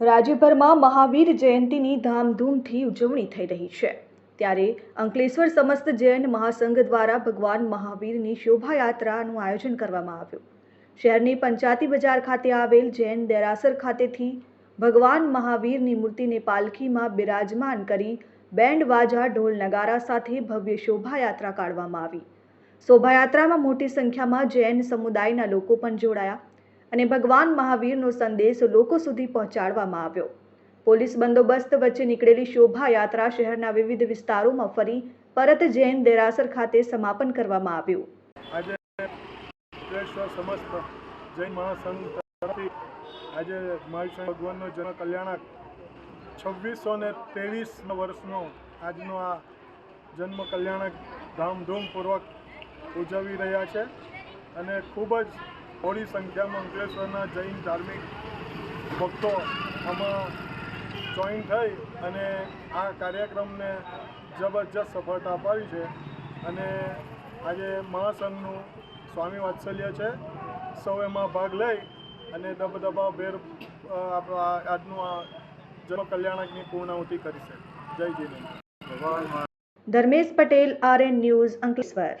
રાજ્યભરમાં મહાવીર જયંતીની ધામધૂમથી ઉજવણી થઈ રહી છે. ત્યારે અંકલેશ્વર સમસ્ત જૈન મહાસંઘ દ્વારા ભગવાન મહાવીરની શોભાયાત્રાનું આયોજન કરવામાં આવ્યું. શહેરની પંચાયતી બજાર ખાતે આવેલ જૈન દેરાસર ખાતેથી ભગવાન મહાવીરની મૂર્તિને પાલખીમાં બિરાજમાન કરી બેન્ડ, વાજા, ઢોલ, નગારા સાથે ભવ્ય શોભાયાત્રા કાઢવામાં આવી. શોભાયાત્રામાં મોટી સંખ્યામાં જૈન સમુદાયના લોકો પણ જોડાયા. અને ભગવાન મહાવીરનો સંદેશ લોકો સુધી પહોંચાડવામાં આવ્યો. પોલીસ બંદોબસ્ત વચ્ચે નીકળેલી શોભાયાત્રા શહેરના વિવિધ વિસ્તારોમાં ફરી પરત જૈન દેરાસર ખાતે સમાપન કરવામાં આવ્યું. આજે સમસ્ત જૈન મહાસંઘ આજે મહાવીર ભગવાનનો જન્મ કલ્યાણક છવ્વીસો ને ત્રેવીસ વર્ષનો આજનો આ જન્મ કલ્યાણક ધામધૂમપૂર્વક ઉજવી રહ્યા છે. અને ખૂબ જ મોટી સંખ્યામાં અંકલેશ્વરના જૈન ધાર્મિક ભક્તો આમાં જોઈન થઈ અને આ કાર્યક્રમને જબરજસ્ત સફળતા અપાવી છે. અને આજે મહાસંઘનું સ્વામી વાત્સલ્ય છે. સૌ એમાં ભાગ લઈ અને દબદબા ભેર આજનું આ જન કલ્યાણકની પૂર્ણાહુતિ કરી છે. જય જીને ધર્મેશ પટેલ, આરએન ન્યૂઝ, અંકલેશ્વર.